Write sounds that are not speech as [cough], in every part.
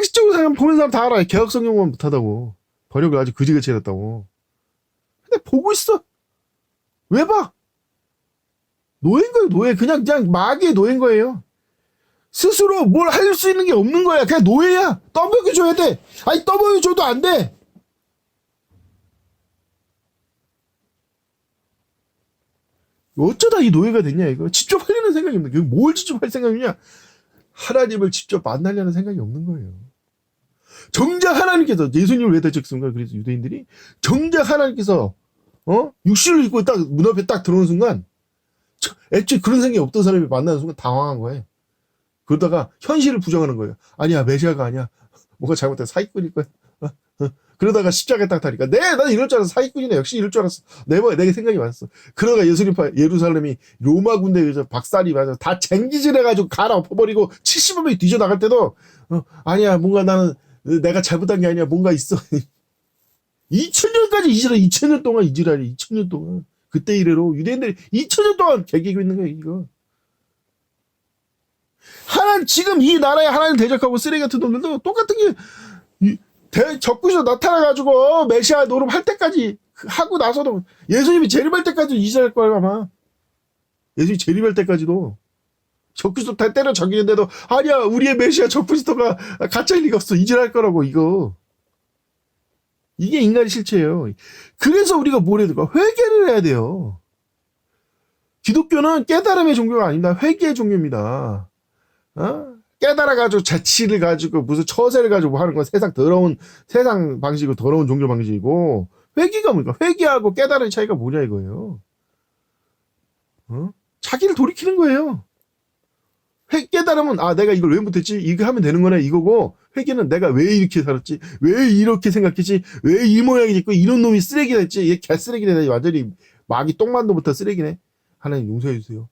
상식적으로 생각 보는 사람 다 알아. 개혁 성경만 못하다고. 번역을 아주 그지같이 해놨다고. 근데 보고 있어. 왜 봐? 노예인 거예요, 노예. 그냥, 그냥 마귀의 노예인 거예요. 스스로 뭘 할 수 있는 게 없는 거야. 그냥 노예야. 떠먹여줘야 돼. 아니, 떠먹여줘도 안 돼. 어쩌다 이 노예가 됐냐, 이거. 직접 하려는 거야. 뭘 직접 할 생각이냐? 하나님을 직접 만나려는 생각이 없는 거예요. 정작 하나님께서 예수님을 왜 대적했습니까? 그래서 유대인들이 정작 하나님께서 어 육신을 입고 딱 문 앞에 딱 들어오는 순간 저- 애초에 그런 생각이 없던 사람이 만나는 순간 당황한 거예요. 그러다가 현실을 부정하는 거예요. 아니야 메시아가 아니야. 뭔가 잘못된 사기꾼일 거야. 어, 어. 그러다가 십자가에 딱 타니까 네, 난 이럴 줄 알았어. 사기꾼이네. 역시 이럴 줄 알았어. 내, 뭐- 내게 생각이 많았어. 그러다가 예수님, 파- 예루살렘이 로마 군대에 의해서 박살이 맞아. 다 쟁기질 해 가지고 갈아 엎어버리고 70여 명이 뒤져 나갈 때도, 어, 아니야, 뭔가 나는 내가 잘못한 게 아니야. 뭔가 있어. [laughs] 2000년까지 이지랄, 2000년 동안 이지랄이, 2000년 동안. 그때 이래로 유대인들이 2000년 동안 개기고 있는 거야, 이거. 하나님, 지금 이 나라에 하나님 대적하고 쓰레기 같은 놈들도 똑같은 게, 이, 대, 적구에서 나타나가지고 메시아 노름 할 때까지 하고 나서도 예수님이 재림할 때까지 이지랄 거야, 아마. 예수님이 재림할 때까지도. 적그리스도 다 때려 죽이는데도 아니야 우리의 메시아 적그리스도가 가짜일 리가 없어. 이질할 거라고 이거. 이게 인간의 실체예요. 그래서 우리가 뭘 해야 될까? 회개를 해야 돼요. 기독교는 깨달음의 종교가 아닙니다. 회개의 종교입니다. 어? 깨달아가지고 재치를 가지고 무슨 처세를 가지고 하는 건 세상 더러운 세상 방식이고 더러운 종교 방식이고 회개가 뭡니까? 회개하고 깨달음의 차이가 뭐냐 이거예요. 어? 자기를 돌이키는 거예요 회, 깨달으면 아 내가 이걸 왜 못했지? 이거 하면 되는 거네 이거고. 회개는 내가 왜 이렇게 살았지? 왜 이렇게 생각했지? 왜 이 모양이 있고 이런 놈이 쓰레기 됐지? 얘 개쓰레기네. 완전히 마귀 똥만도 못한 쓰레기네. 하나님 용서해 주세요.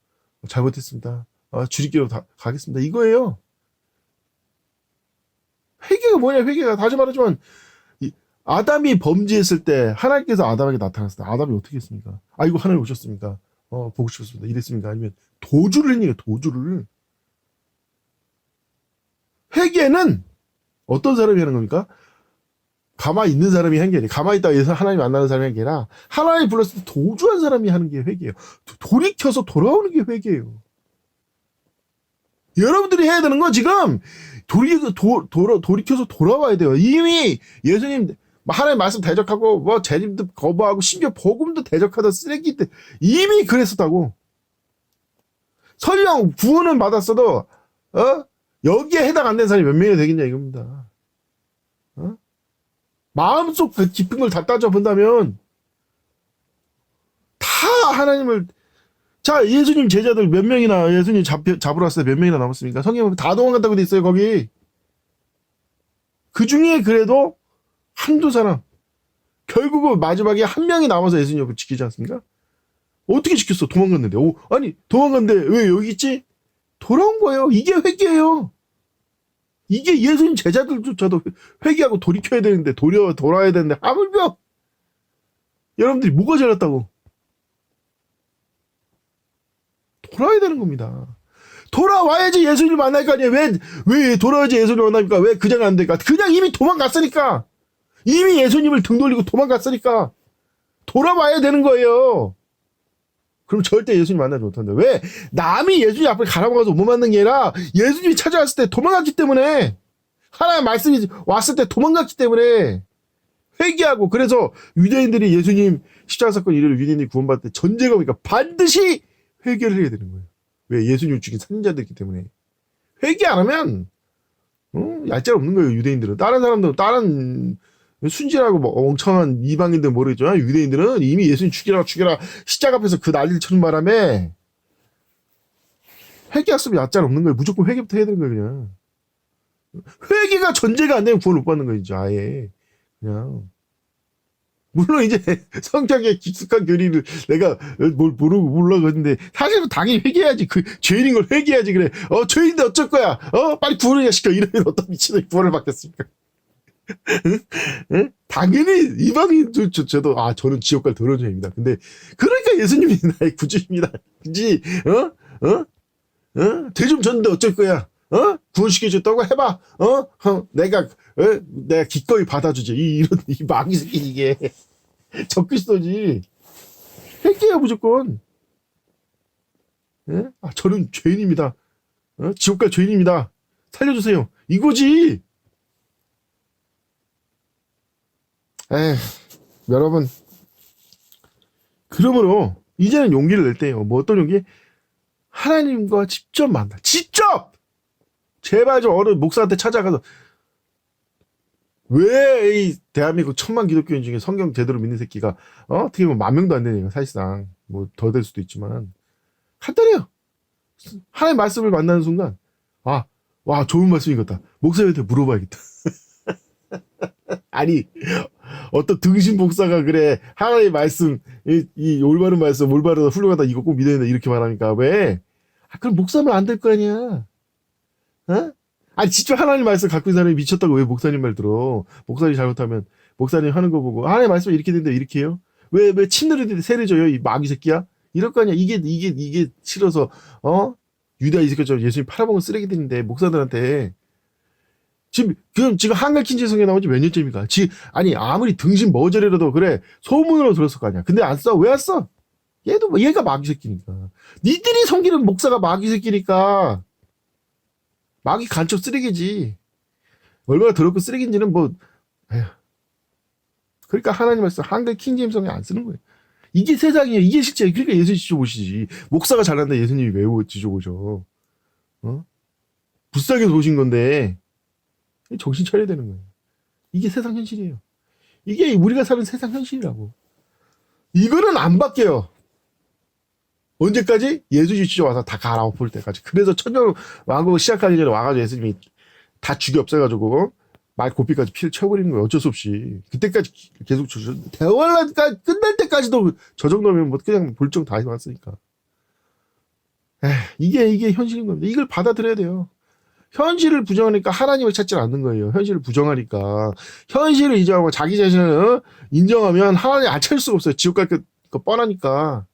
잘못했습니다. 아, 주리끼로 다 가겠습니다. 이거예요. 회개가 뭐냐 회개가. 다시 말하지만 이 아담이 범죄했을 때 하나님께서 아담에게 나타났을 때 아담이 어떻게 했습니까? 아이고 하나님 오셨습니까? 어 보고 싶었습니다. 이랬습니까? 아니면 도주를 했니까 도주를 회개는 어떤 사람이 하는 겁니까? 가만히 있는 사람이 한게 아니라, 가만히 있다가 해서 하나님 만나는 사람이 한게 아니라, 하나님 불렀을 때 도주한 사람이 하는 게 회개예요. 도- 돌이켜서 돌아오는 게 회개예요. 여러분들이 해야 되는 건 지금, 돌이, 도, 돌아, 돌이켜서 돌아와야 돼요. 이미 예수님, 하나님 말씀 대적하고, 뭐, 재림도 거부하고, 심지어 복음도 대적하던 쓰레기 때, 이미 그랬었다고. 설령 구원은 받았어도, 어? 여기에 해당 안 되는 사람이 몇 명이 되겠냐 이겁니다. 어? 마음속 그 깊은 걸 다 따져 본다면 다 하나님을 자 예수님 제자들 몇 명이나 예수님 잡, 잡으러 왔을 때 몇 명이나 남았습니까? 성경에 다 도망갔다고 돼 있어요 거기. 그 중에 그래도 한두 사람 결국은 마지막에 한 명이 남아서 예수님 옆을 지키지 않습니까? 어떻게 지켰어? 도망갔는데. 오, 아니 도망갔는데 왜 여기 있지? 돌아온 거예요. 이게 회개예요. 이게 예수님 제자들조차도 회개하고 돌이켜야 되는데 돌려 돌아야 되는데 하물며 여러분들이 뭐가 잘났다고 돌아야 되는 겁니다. 돌아와야지 예수님 만날 거 아니에요. 왜, 왜 돌아와야지 예수님 만납니까? 왜 그냥 안 될까? 그냥 이미 도망갔으니까. 이미 예수님을 등 돌리고 도망갔으니까. 돌아와야 되는 거예요. 그럼 절대 예수님 만나지 못한다. 왜? 남이 예수님 앞에 가라고 못 만난 게 아니라 예수님이 찾아왔을 때 도망갔기 때문에 하나의 말씀이 왔을 때 도망갔기 때문에 회개하고 그래서 유대인들이 예수님 십자가 사건 이래로 유대인들이 구원받을 때 전제가 뭡니까? 반드시 회개를 해야 되는 거예요. 왜? 예수님을 죽인 살인자들이기 때문에 회개 안 하면 어? 얄짤 없는 거예요. 유대인들은 다른 사람들은 다른 순진하고 뭐 엉청한 이방인들 모르겠지만 유대인들은 이미 예수님 죽이라 죽여라. 십자가 앞에서 그 난리를 치는 바람에 회개했으면 얕잘 없는 거예요. 무조건 회개부터 해야 되는 거예요, 그냥. 회개가 전제가 안 되면 구원 못 받는 거예요, 아예. 그냥. 물론 이제 [laughs] 성격에 깊숙한 교리를 내가 뭘 모르고 몰라 그랬는데 사실은 당연히 회개해야지. 그 죄인인 걸 회개해야지. 그래. 어 죄인인데 어쩔 거야? 어? 빨리 구원을 시켜. 이러면 어떤 미친놈이 구원을 받겠습니까 당연히 이방인 저도 아 저는 지옥 갈 더러운 죄입니다 근데 그러니까 예수님이 [laughs] 나의 구주입니다 그지 어? 어? 어? 대좀 졌는데 어쩔 거야 어? 구원시켜줬다고 해봐. 어? 어? 내가, 어? 내가 기꺼이 받아주지. 이, 이런, 이 마귀 새끼, 이게. [laughs] 적그리스도지. 할게요, 무조건. 예? 아, 저는 죄인입니다. 어? 지옥 갈 죄인입니다. 살려주세요. 이거지. 에휴, 여러분. 그러므로, 이제는 용기를 낼 때예요. 뭐 어떤 용기? 하나님과 직접 만나. 직접! 제발 좀 어느 목사한테 찾아가서 왜 이 대한민국 천만 기독교인 중에 성경 제대로 믿는 새끼가 어? 어떻게 보면 만 명도 안 되니까 사실상 뭐 더 될 수도 있지만 간단해요. 하나님 말씀을 만나는 순간 아, 와 좋은 말씀이겠다. 목사님한테 물어봐야겠다. [laughs] 아니 어떤 등신 목사가 그래 하나님 말씀 이, 이 올바른 말씀 올바르다 훌륭하다 이거 꼭 믿어야 된다 이렇게 말하니까 왜? 아 그럼 목사면 안 될 거 아니야. 어? 아니 직접 하나님 말씀 갖고 있는 사람이 미쳤다고 왜 목사님 말 들어? 목사님 잘못하면 목사님 하는 거 보고 아, 하나님 말씀 이렇게 된다 이렇게 해요? 왜 왜 침누리한테 세례 줘요 이 마귀 새끼야? 이럴 거 아니야 이게 이게 이게 싫어서 어 유다 이스케처럼 예수님 팔아먹은 쓰레기들인데 목사들한테 지금 그럼 지금 한글 킨지 성에 나온 지 몇 년째입니까? 지 아니 아무리 등신 머저리라도 그래 소문으로 들었을 거 아니야. 근데 안 써? 왜 안 써? 얘도 뭐 얘가 마귀 새끼니까. 니들이 섬기는 목사가 마귀 새끼니까. 마귀 간첩 쓰레기지. 얼마나 더럽고 쓰레기인지는 뭐, 에휴. 그러니까 하나님 말씀 한글 킹제임성에 안 쓰는 거예요. 이게 세상이에요. 이게 실제 그러니까 예수님 지져보시지. 목사가 잘난다 예수님이 왜 지져보셔. 어? 불쌍해서 오신 건데 정신 차려야 되는 거예요. 이게 세상 현실이에요. 이게 우리가 사는 세상 현실이라고. 이거는 안 바뀌어요. 언제까지? 예수님 진짜 와서 다 갈아엎을 때까지. 그래서 천년 왕국 시작하기 전에 와가지고 예수님이 다 죽여 없애가지고 말 고삐까지 피를 쳐버리는 거예요. 어쩔 수 없이. 그때까지 계속 주셔. 대화가 끝날 때까지도 저 정도면 뭐 그냥 볼정 다 해놨으니까. 에휴, 이게, 이게 현실인 겁니다. 이걸 받아들여야 돼요. 현실을 부정하니까 하나님을 찾지 않는 거예요. 현실을 부정하니까. 현실을 인정하고 자기 자신을 어? 인정하면 하나님 안 찾을 수가 없어요. 지옥 갈거 뻔하니까.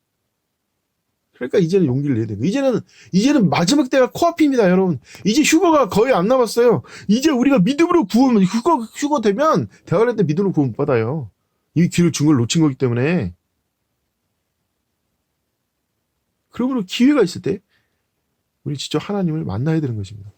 그러니까 이제는 용기를 내야 돼요. 이제는, 이제는 마지막 때가 코앞입니다, 여러분. 이제 휴거가 거의 안 남았어요. 이제 우리가 믿음으로 구원, 휴거, 휴거 되면 대화할 때 믿음으로 구원 못 받아요. 이 길을 준걸 놓친 거기 때문에. 그러므로 기회가 있을 때, 우리 직접 하나님을 만나야 되는 것입니다.